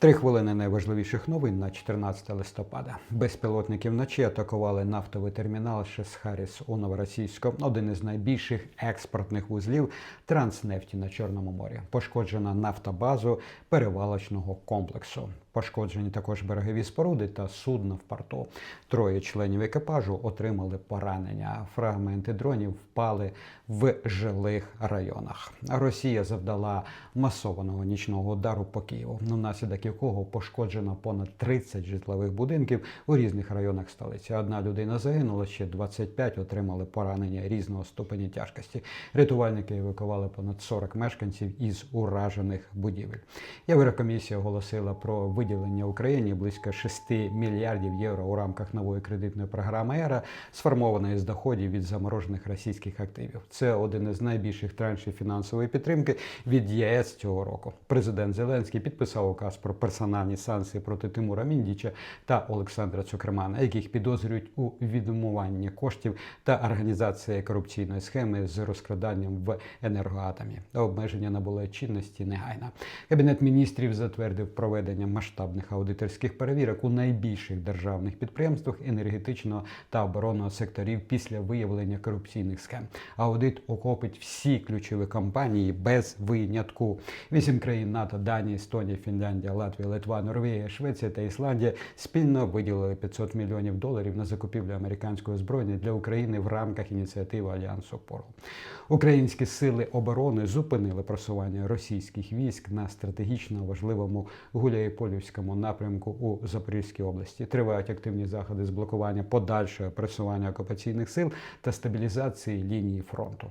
Три хвилини найважливіших новин на 14 листопада. Безпілотники вночі атакували нафтовий термінал Шесхаріс у Новоросійську, один із найбільших експортних вузлів транснефті на Чорному морі. Пошкоджена нафтобазу перевалочного комплексу. Пошкоджені також берегові споруди та судно в порту. Троє членів екіпажу отримали поранення. Фрагменти дронів впали в жилих районах. Росія завдала масованого нічного удару по Києву, внаслідок якого пошкоджено понад 30 житлових будинків у різних районах столиці. Одна людина загинула, ще 25 отримали поранення різного ступені тяжкості. Рятувальники евакували понад 40 мешканців із уражених будівель. Єврокомісія оголосила про виділення Україні близько 6 мільярдів євро у рамках нової кредитної програми ЕРА, сформованої з доходів від заморожених російських активів. Це один із найбільших траншів фінансової підтримки від ЄС цього року. Президент Зеленський підписав указ про персональні санкції проти Тимура Міндіча та Олександра Цукермана, яких підозрюють у відмиванні коштів та організації корупційної схеми з розкраданням в енергоатомі. Обмеження набули чинності негайно. Кабінет міністрів затвердив проведення масштабних аудиторських перевірок у найбільших державних підприємствах енергетичного та оборонного секторів після виявлення корупційних схем. Аудит охопить всі ключові компанії без винятку. Вісім країн НАТО, Данія, Естонія, Фінляндія, Латвія, Литва, Норвегія, Швеція та Ісландія спільно виділили 500 мільйонів доларів на закупівлю американського озброєння для України в рамках ініціативи Альянсу Пору. Українські сили оборони зупинили просування російських військ на стратегічно важливому Гуляєполівському напрямку у Запорізькій області. Тривають активні заходи з блокування подальшого пресування окупаційних сил та стабілізації лінії фронту.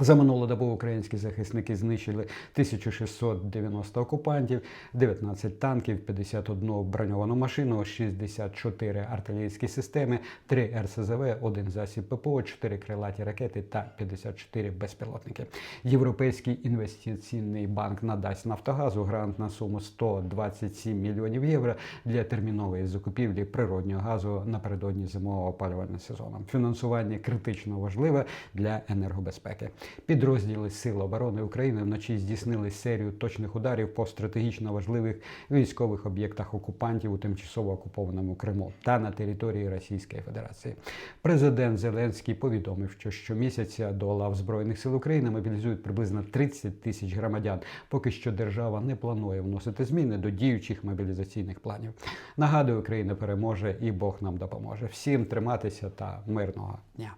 За минулу добу українські захисники знищили 1690 окупантів, 19 танків, 51 броньовану машину, 64 артилерійські системи, 3 РСЗВ, 1 засіб ППО, 4 крилаті ракети та 54 безпілотники. Європейський інвестиційний банк надасть Нафтогазу грант на суму 127 мільйонів євро для термінової закупівлі природнього газу напередодні зимового опалювального сезону. Фінансування критично важливе для енергобезпеки. Підрозділи Сил оборони України вночі здійснили серію точних ударів по стратегічно важливих військових об'єктах окупантів у тимчасово окупованому Криму та на території Російської Федерації. Президент Зеленський повідомив, що щомісяця до лав Збройних сил України мобілізують приблизно 30 тисяч громадян. Поки що держава не планує вносити зміни до діючих мобілізаційних планів. Нагадую, Україна переможе і Бог нам допоможе. Всім триматися та мирного дня.